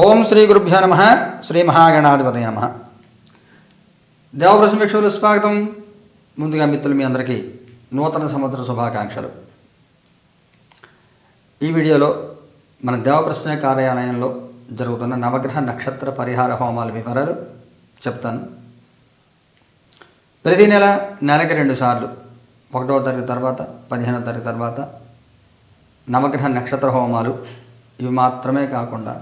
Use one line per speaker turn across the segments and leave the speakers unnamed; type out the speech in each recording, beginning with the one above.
ఓం శ్రీ గురుభ్యో నమ శ్రీ మహాగణాధిపతి నమ. దేవప్రశ్న వీక్షకులు స్వాగతం. ముందుగా మిత్రులు మీ అందరికీ నూతన సంవత్సర శుభాకాంక్షలు. ఈ వీడియోలో మన దేవప్రశ్న కార్యాలయంలో జరుగుతున్న నవగ్రహ నక్షత్ర పరిహార హోమాల వివరాలు చెప్తాను. ప్రతి నెల నెలకి రెండు సార్లు ఒకటవ తారీఖు తర్వాత పదిహేనవ తారీఖు తర్వాత నవగ్రహ నక్షత్ర హోమాలు ఇవి మాత్రమే కాకుండా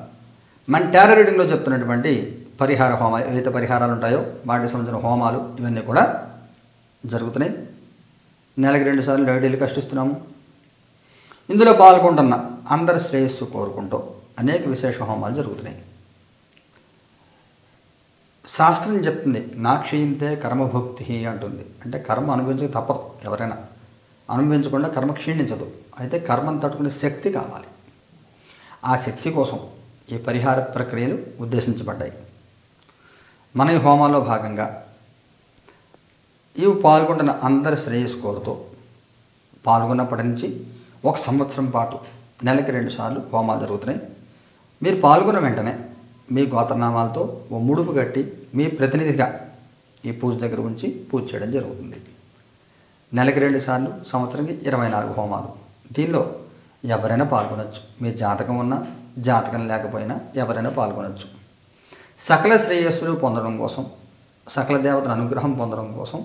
మన టారో రీడింగ్లో చెప్తున్నటువంటి పరిహార హోమాలు ఏవైతే పరిహారాలు ఉంటాయో వాటికి సంబంధించిన హోమాలు ఇవన్నీ కూడా జరుగుతున్నాయి. నెలకి రెండు సార్లు డైడీలు కష్టిస్తున్నాము. ఇందులో పాల్గొంటున్న అందరి శ్రేయస్సు కోరుకుంటూ అనేక విశేష హోమాలు జరుగుతున్నాయి. శాస్త్రం చెప్తుంది నాక్షీయంతే కర్మభక్తి అంటుంది. అంటే కర్మ అనుభవించక తప్పదు ఎవరైనా. అనుభవించకుండా కర్మ క్షీణించదు. అయితే కర్మను తట్టుకునే శక్తి కావాలి. ఆ శక్తి కోసం ఈ పరిహార ప్రక్రియలు ఉద్దేశించబడ్డాయి. మన ఈ హోమాల్లో భాగంగా ఇవి పాల్గొంటున్న అందరి శ్రేయస్ కోరుతూ పాల్గొన్నప్పటి నుంచి ఒక సంవత్సరం పాటు నెలకి రెండు సార్లు హోమాలు జరుగుతున్నాయి. మీరు పాల్గొన్న వెంటనే మీ గోత్రనామాలతో ఓ ముడుపు కట్టి మీ ప్రతినిధిగా ఈ పూజ దగ్గర ఉంచి పూజ చేయడం జరుగుతుంది. నెలకి రెండు సార్లు సంవత్సరానికి ఇరవై నాలుగు హోమాలు. దీనిలో ఎవరైనా పాల్గొనవచ్చు మీ జాతకం ఉన్నా జాతకం లేకపోయినా ఎవరైనా పాల్గొనవచ్చు సకల శ్రేయస్సులు పొందడం కోసం సకల దేవతల అనుగ్రహం పొందడం కోసం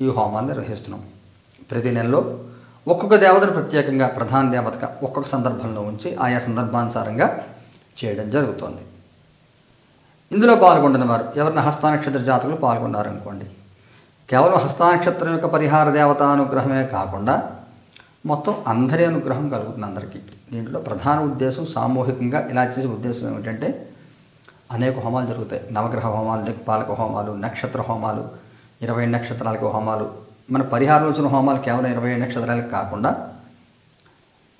ఈ హోమాన్ని నిర్వహిస్తున్నాం. ప్రతి నెలలో ఒక్కొక్క దేవతను ప్రత్యేకంగా ప్రధాన దేవతగా ఒక్కొక్క సందర్భంలో ఉంచి ఆయా సందర్భానుసారంగా చేయడం జరుగుతోంది. ఇందులో పాల్గొంటున్న వారు ఎవరిన హస్తానక్షత్ర జాతకులు పాల్గొన్నారనుకోండి కేవలం హస్తానక్షత్రం యొక్క పరిహార దేవత అనుగ్రహమే కాకుండా మొత్తం అందరి అనుగ్రహం కలుగుతుంది అందరికీ. దీంట్లో ప్రధాన ఉద్దేశం సామూహికంగా ఇలా చేసే ఉద్దేశం ఏమిటంటే అనేక హోమాలు జరుగుతాయి. నవగ్రహ హోమాలు దిక్పాలక హోమాలు నక్షత్ర హోమాలు ఇరవై నక్షత్రాలకు హోమాలు. మన పరిహారలోచన హోమాలు కేవలం ఇరవై నక్షత్రాలకు కాకుండా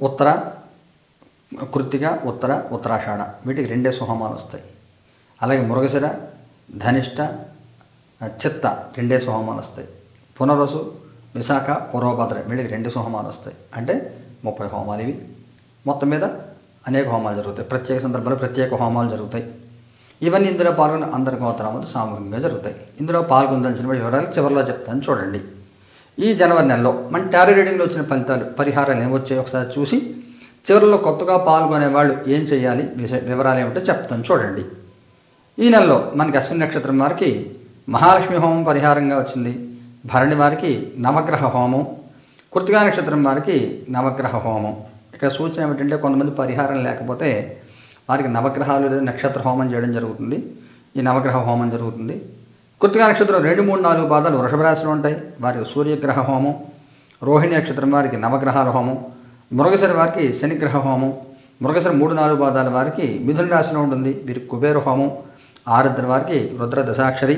ఉత్తర కృతిక ఉత్తర ఉత్తరాషాఢ వీటికి రెండే సుహోమాలు వస్తాయి. అలాగే మృగశిర ధనిష్ట చిత్త రెండే సుహోమాలు వస్తాయి. పునరసు విశాఖ పూర్వభద్ర వీళ్ళకి రెండు హోమాలు వస్తాయి. అంటే ముప్పై హోమాలు ఇవి. మొత్తం మీద అనేక హోమాలు జరుగుతాయి. ప్రత్యేక సందర్భాలు ప్రత్యేక హోమాలు జరుగుతాయి. ఇవన్నీ ఇందులో పాల్గొన్న అందరి గోత్రాలు సామూహికంగా జరుగుతాయి. ఇందులో పాల్గొందాల్సిన వివరాలు చివరిలో చెప్తాను చూడండి. ఈ జనవరి నెలలో మన టారో రీడింగ్లో వచ్చిన ఫలితాలు పరిహారాలు ఏమొచ్చాయో ఒకసారి చూసి చివరిలో కొత్తగా పాల్గొనే వాళ్ళు ఏం చేయాలి వివరాలు ఏమిటో చెప్తాను చూడండి. ఈ నెలలో మనకి అశ్విని నక్షత్రం వారికి మహాలక్ష్మి హోమం పరిహారంగా వచ్చింది. భరణి వారికి నవగ్రహ హోమం కృతికా నక్షత్రం వారికి నవగ్రహ హోమం. ఇక్కడ సూచన ఏమిటంటే కొంతమంది పరిహారం లేకపోతే వారికి నవగ్రహాలు లేదా నక్షత్ర హోమం చేయడం జరుగుతుంది. ఈ నవగ్రహ హోమం జరుగుతుంది. కృతికా నక్షత్రం రెండు మూడు నాలుగు పాదాలు వృషభరాశిలో ఉంటాయి. వారికి సూర్యగ్రహ హోమం రోహిణి నక్షత్రం వారికి నవగ్రహాల హోమం మృగశిర వారికి శనిగ్రహ హోమం మృగశిర మూడు నాలుగు పాదాల వారికి మిథున రాశిలో ఉంటుంది. వీరికి కుబేర హోమం ఆరుద్ర వారికి రుద్ర దశాక్షరి.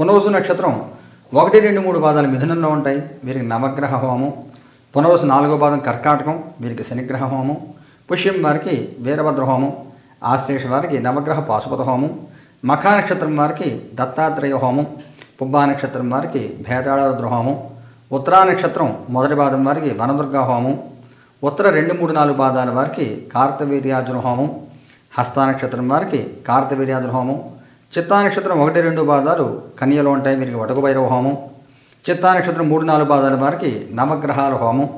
పునవసు నక్షత్రం ఒకటి రెండు మూడు పాదాలు మిథునంలో ఉంటాయి. వీరికి నవగ్రహ హోమం పునవసు నాలుగో పాదం కర్కాటకం. వీరికి శనిగ్రహ హోమం పుష్యం వారికి వీరభద్ర హోమం ఆశ్లేష వారికి నవగ్రహ పాశుపత హోమం మఖా నక్షత్రం వారికి దత్తాత్రేయ హోమం పుబ్బా నక్షత్రం వారికి భేదాళరుద్ర హోమం ఉత్తరా నక్షత్రం మొదటి పాదం వారికి వనదుర్గా హోమం ఉత్తర రెండు మూడు నాలుగు పాదాల వారికి కార్తవీర్యార్జున హోమం హస్తా నక్షత్రం వారికి కార్తవీర్యార్జున హోమం చిత్తా నక్షత్రం ఒకటి రెండు పాదాలు కన్యలో ఉంటాయి వీరికి వటకు భైరవ హోమం. చిత్తా నక్షత్రం మూడు నాలుగు పాదాల వారికి నవగ్రహాల హోమం.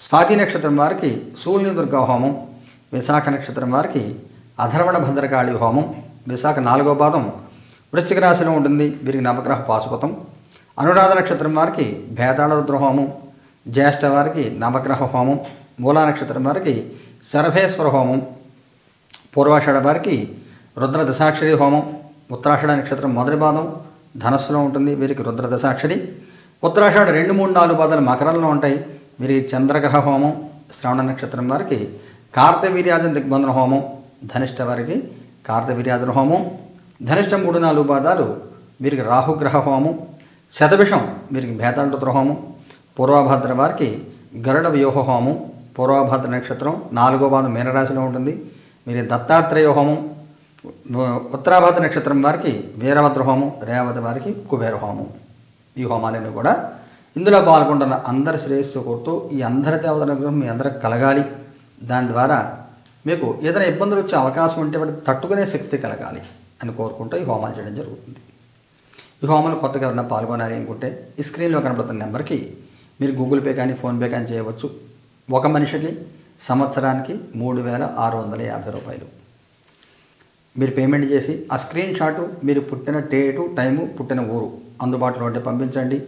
స్వాతి నక్షత్రం వారికి సూర్యుని దుర్గా హోమం. విశాఖ నక్షత్రం వారికి అధర్వణ భద్రకాళి హోమం. విశాఖ నాలుగో పాదం వృశ్చిక రాశిలో ఉంటుంది వీరికి నవగ్రహ పాశుపతం. అనురాధ నక్షత్రం వారికి భేదాళ రుద్ర హోమం. జ్యేష్ఠ వారికి నవగ్రహ హోమం. మూలా నక్షత్రం వారికి శరభేశ్వర హోమం. పూర్వాషాఢ వారికి రుద్ర దశాక్షరి హోమం. ఉత్తరాషాఢ నక్షత్రం మొదటి పాదం ధనస్సులో ఉంటుంది వీరికి రుద్రదశాక్షరి. ఉత్తరాషాఢ రెండు మూడు నాలుగు పాదాలు మకరంలో ఉంటాయి వీరికి చంద్రగ్రహ హోమం శ్రవణ నక్షత్రం వారికి కార్తవీర్యాజన దిగ్బంధన హోమం ధనిష్ట వారికి కార్తవీర్యాజన హోమం. ధనిష్ట మూడు నాలుగు పాదాలు వీరికి రాహుగ్రహ హోమం. శతభిషం వీరికి భేతాళ హోమం. పూర్వభద్ర వారికి గరుడ వ్యూహ హోమం. పూర్వభద్ర నక్షత్రం నాలుగో పాదం మీనరాశిలో ఉంటుంది వీరి దత్తాత్రేయ హోమం. ఉత్తరాభద్ర నక్షత్రం వారికి వీరభద్ర హోమం రేవతి వారికి కుబేర హోమం ఈ హోమాలన్నీ కూడా ఇందులో పాల్గొంటున్న అందరి శ్రేయస్సు కోరుతూ ఈ అందరి దేవతల అనుగ్రహం మీ అందరికి కలగాలి. దాని ద్వారా మీకు ఏదైనా ఇబ్బందులు వచ్చే అవకాశం ఉంటే వాటి తట్టుకునే శక్తి కలగాలి అని కోరుకుంటూ ఈ హోమాలు చేయడం జరుగుతుంది. ఈ హోమాలు కొత్తగా ఎవరైనా పాల్గొనాలి అనుకుంటే ఈ స్క్రీన్లో కనబడుతున్న నెంబర్కి మీరు గూగుల్ పే కానీ ఫోన్పే కానీ చేయవచ్చు. ఒక మనిషికి సంవత్సరానికి మూడు వేల ఆరు వందల యాభై రూపాయలు. మీరు పేమెంట్ చేసి ఆ స్క్రీన్ షాటు మీరు పుట్టిన డేటు టైము పుట్టిన ఊరు అందుబాటులో ఉంటే పంపించండి.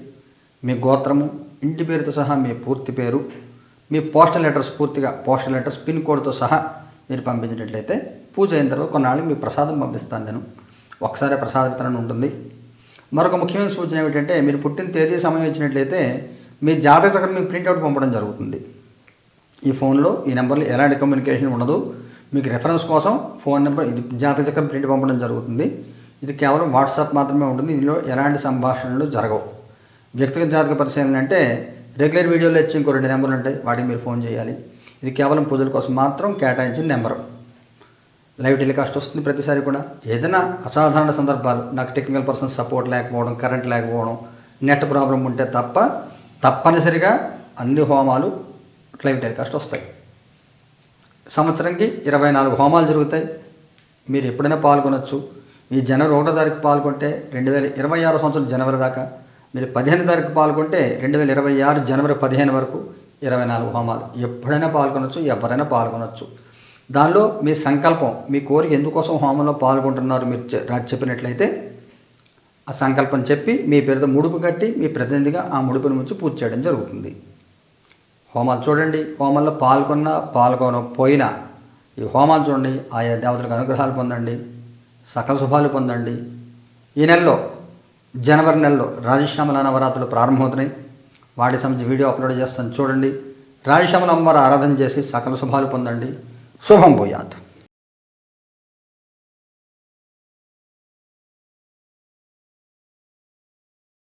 మీ గోత్రము ఇంటి పేరుతో సహా మీ పూర్తి పేరు మీ పోస్టల్ లెటర్స్ పూర్తిగా పోస్టల్ లెటర్స్ పిన్ కోడ్తో సహా మీరు పంపించినట్లయితే పూజ అయిన తర్వాత కొన్నాళ్ళకి మీకు ప్రసాదం పంపిస్తాను నేను. ఒకసారి ప్రసాద వితరణ ఉంటుంది. మరొక ముఖ్యమైన సూచన ఏమిటంటే మీరు పుట్టిన తేదీ సమయం ఇచ్చినట్లయితే మీ జాతక చక్రం మీకు ప్రింట్అవుట్ పంపడం జరుగుతుంది. ఈ ఫోన్లో ఈ నెంబర్లో ఎలాంటి కమ్యూనికేషన్ ఉండదు. మీకు రెఫరెన్స్ కోసం ఫోన్ నెంబర్ ఇది జాతక చక్రం ప్రింట్ పంపడం జరుగుతుంది. ఇది కేవలం వాట్సాప్ మాత్రమే ఉంటుంది. ఇందులో ఎలాంటి సంభాషణలు జరగవు. వ్యక్తిగత జాతక పరిశీలన అంటే రెగ్యులర్ వీడియోలో ఇచ్చి ఇంకో రెండు నెంబర్లు ఉంటాయి. వాటికి మీరు ఫోన్ చేయాలి. ఇది కేవలం పూజల కోసం మాత్రం కేటాయించిన నెంబరు. లైవ్ టెలికాస్ట్ వస్తుంది ప్రతిసారి కూడా. ఏదైనా అసాధారణ సందర్భాలు నాకు టెక్నికల్ పర్సన్ సపోర్ట్ లేకపోవడం కరెంట్ లేకపోవడం నెట్ ప్రాబ్లం ఉంటే తప్ప తప్పనిసరిగా అన్ని హోమాలు లైవ్ టెలికాస్ట్ వస్తాయి. సంవత్సరంకి ఇరవై నాలుగు హోమాలు జరుగుతాయి. మీరు ఎప్పుడైనా పాల్గొనొచ్చు. ఈ జనవరి ఒకటో తారీఖు పాల్గొంటే రెండు వేల ఇరవై ఆరు సంవత్సరం జనవరి దాకా. మీరు పదిహేను తారీఖు పాల్గొంటే రెండు వేల ఇరవై ఆరు జనవరి పదిహేను వరకు ఇరవై నాలుగు హోమాలు. ఎప్పుడైనా పాల్గొనొచ్చు ఎవరైనా పాల్గొనొచ్చు. దానిలో మీ సంకల్పం మీ కోరిక ఎందుకోసం హోమంలో పాల్గొంటున్నారు మీరు చె- రా- చెప్పినట్లయితే ఆ సంకల్పం చెప్పి మీ పేరుతో ముడుపు కట్టి మీ ప్రతినిధిగా ఆ ముడుపుని ముంచి పూర్తి చేయడం జరుగుతుంది. హోమాలు చూడండి. హోమాల్లో పాల్గొన్నా పాల్గొనకపోయినా ఈ హోమాలు చూడండి. ఆయా దేవతలకు అనుగ్రహాలు పొందండి. సకల శుభాలు పొందండి. ఈ నెలలో జనవరి నెలలో రాజశ్యామల నవరాత్రులు ప్రారంభమవుతున్నాయి. వాటి సంబంధించి వీడియో అప్లోడ్ చేస్తాను. చూడండి. రాజశ్యామల అమ్మవారు ఆరాధన చేసి సకల శుభాలు పొందండి. శుభం పోయాత్